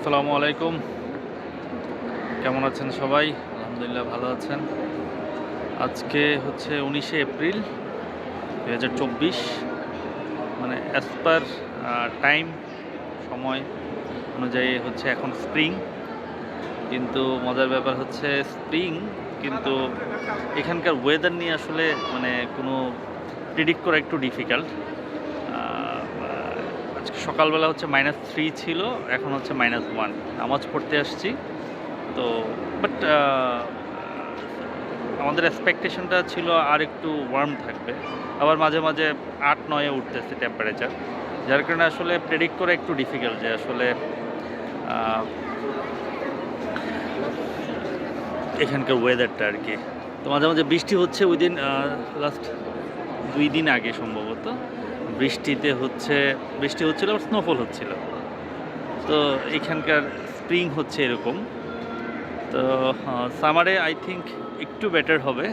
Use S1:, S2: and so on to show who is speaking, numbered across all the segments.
S1: আসসালামু আলাইকুম। কেমন আছেন সবাই? আলহামদুলিল্লাহ ভালো আছেন। আজকে হচ্ছে উনিশে এপ্রিল দু হাজার চব্বিশ। মানে অ্যাজ পার টাইম সময় অনুযায়ী হচ্ছে এখন স্প্রিং কিন্তু মজার ব্যাপার হচ্ছে স্প্রিং কিন্তু এখানকার ওয়েদার নিয়ে আসলে মানে কোনো প্রিডিক্ট করা একটু ডিফিকাল্ট আজকে সকালবেলা হচ্ছে মাইনাস থ্রি ছিল, এখন হচ্ছে মাইনাস ওয়ান নামাজ পড়তে আসছি। তো বাট আমাদের এক্সপেকটেশনটা ছিল আর একটু ওয়ার্ম থাকবে। আবার মাঝে মাঝে আট, নয়ে উঠতেছে টেম্পারেচার যার কারণে আসলে প্রেডিক্ট করা একটু ডিফিকাল্ট যে আসলে এখানকার ওয়েদারটা আর কি। তো মাঝে মাঝে বৃষ্টি হচ্ছে উইদিন লাস্ট দুই দিন আগে সম্ভবত। বৃষ্টিতে হচ্ছে, বৃষ্টি হচ্ছিল আবার স্নোফল হচ্ছিল। তো এখানকার স্প্রিং হচ্ছে এরকম। তো সামারে আই থিঙ্ক একটু বেটার হবে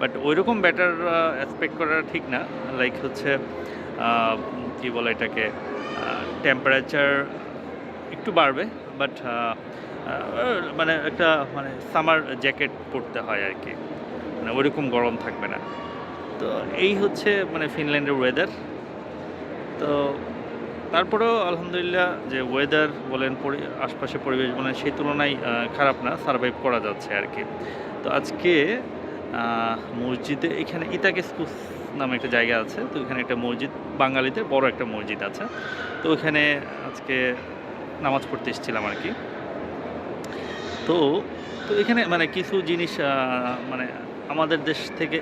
S1: বাট ওইরকম বেটার এক্সপেক্ট করা ঠিক না। লাইক হচ্ছে কী বলে এটাকে টেম্পারেচার একটু বাড়বে বাট মানে একটা মানে সামার জ্যাকেট পরতে হয় আর কি। মানে ওইরকম গরম থাকবে না। তো এই হচ্ছে মানে ফিনল্যান্ডের ওয়েদার তো তারপরেও আলহামদুলিল্লাহ যে ওয়েদার বলেন আশপাশে পরিবেশ বলেন, সেই তুলনায় খারাপ না সার্ভাইভ করা যাচ্ছে আর কি তো আজকে মসজিদে, এখানে ইতাকেস্কুস নামে একটা জায়গা আছে, তো এখানে একটা মসজিদ, বাঙালিদের বড় একটা মসজিদ আছে। তো ওখানে আজকে নামাজ পড়তে এসেছিলাম আর কি তো তো এখানে মানে কিছু জিনিস মানে আমাদের দেশ থেকে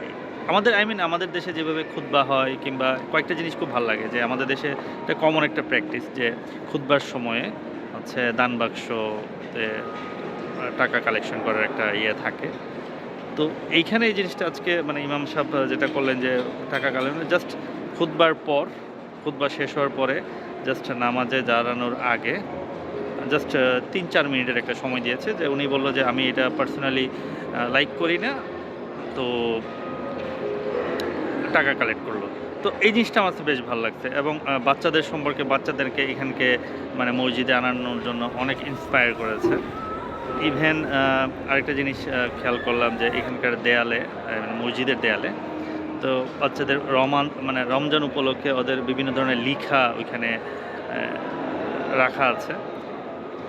S1: আমাদের আই মিন আমাদের দেশে যেভাবে খুতবা হয় কিংবা কয়েকটা জিনিস খুব ভালো লাগে যে আমাদের দেশে একটা কমন একটা প্র্যাকটিস যে খুতবার সময়ে হচ্ছে দান বাক্সতে টাকা কালেকশন করার একটা ইয়ে থাকে। তো এইখানে এই জিনিসটা আজকে মানে ইমাম সাহেব যেটা করলেন যে টাকা কালেকশন জাস্ট খুতবার পর, খুতবা শেষ হওয়ার পরে জাস্ট নামাজে দাঁড়ানোর আগে জাস্ট তিন চার মিনিটের একটা সময় দিয়েছে যে উনি বলল যে আমি এটা পার্সোনালি লাইক করি না। তো টাকা কালেক্ট করল। তো এই জিনিসটা আমার বেশ ভালো লাগছে এবং বাচ্চাদের সম্পর্কে বাচ্চাদেরকে এখানকে মানে মসজিদে আনানোর জন্য অনেক ইন্সপায়ার করেছে। ইভেন আরেকটা জিনিস খেয়াল করলাম যে এখানকার দেয়ালে মানে মসজিদের দেয়ালে, তো বাচ্চাদের রমান মানে রমজান উপলক্ষে ওদের বিভিন্ন ধরনের লিখা ওইখানে রাখা আছে।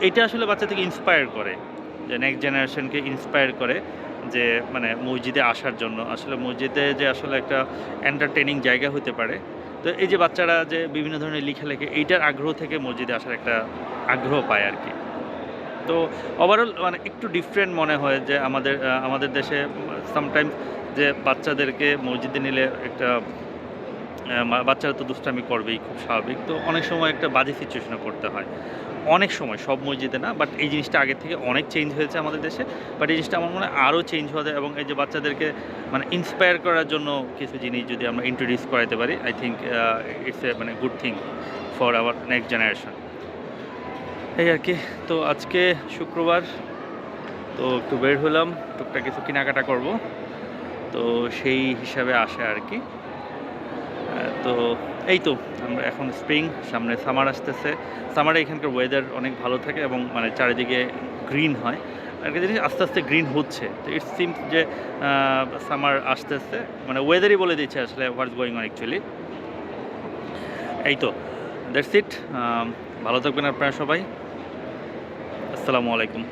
S1: এটা আসলে বাচ্চাদেরকে ইন্সপায়ার করে, যে নেক্সট জেনারেশনকে ইন্সপায়ার করে। যে মানে মসজিদে আসার জন্য। আসলে মসজিদে যে আসলে একটা এন্টারটেনিং জায়গা হতে পারে। তো এই যে বাচ্চারা যে বিভিন্ন ধরনের লিখে লেখে এইটার আগ্রহ থেকে মসজিদে আসার একটা আগ্রহ পায় আর কি। তো ওভারঅল মানে একটু ডিফারেন্ট মনে হয় যে আমাদের আমাদের দেশে সামটাইমস যে বাচ্চাদেরকে মসজিদে নিলে একটা বাচ্চারা তো দুষ্টামি করবেই, খুব স্বাভাবিক। তো অনেক সময় একটা বাজে সিচুয়েশনে পড়তে হয়। অনেক সময়, সব মসজিদে না বাট এই জিনিসটা আগের থেকে অনেক চেঞ্জ হয়েছে আমাদের দেশে। বাট এই জিনিসটা আমার মনে হয় আরও চেঞ্জ হতে এবং এই যে বাচ্চাদেরকে মানে ইন্সপায়ার করার জন্য কিছু জিনিস যদি আমরা ইন্ট্রোডিউস করাতে পারি আই থিঙ্ক ইটস এ মানে good thing for our next generation এই আর কি, তো আজকে শুক্রবার, তো একটু বের হলাম, টুকটাক কিছু কেনাকাটা করব। তো সেই হিসাবে আসে আর কি। তো এই তো, আমরা এখন স্প্রিং সামনে সামার আসতেছে। সামারে এখানকার ওয়েদার অনেক ভালো থাকে এবং মানে চারিদিকে গ্রিন হয়। আর একটা জিনিস, আস্তে আস্তে গ্রিন হচ্ছে। তো ইটস সিমস যে সামার আসতেছে। মানে ওয়েদারই বলে দিচ্ছে আসলে হোয়াটস গোয়িং অন অ্যাকচুয়ালি এই তো দ্যাটস ইট ভালো থাকবেন আপনারা সবাই। আসসালামু আলাইকুম।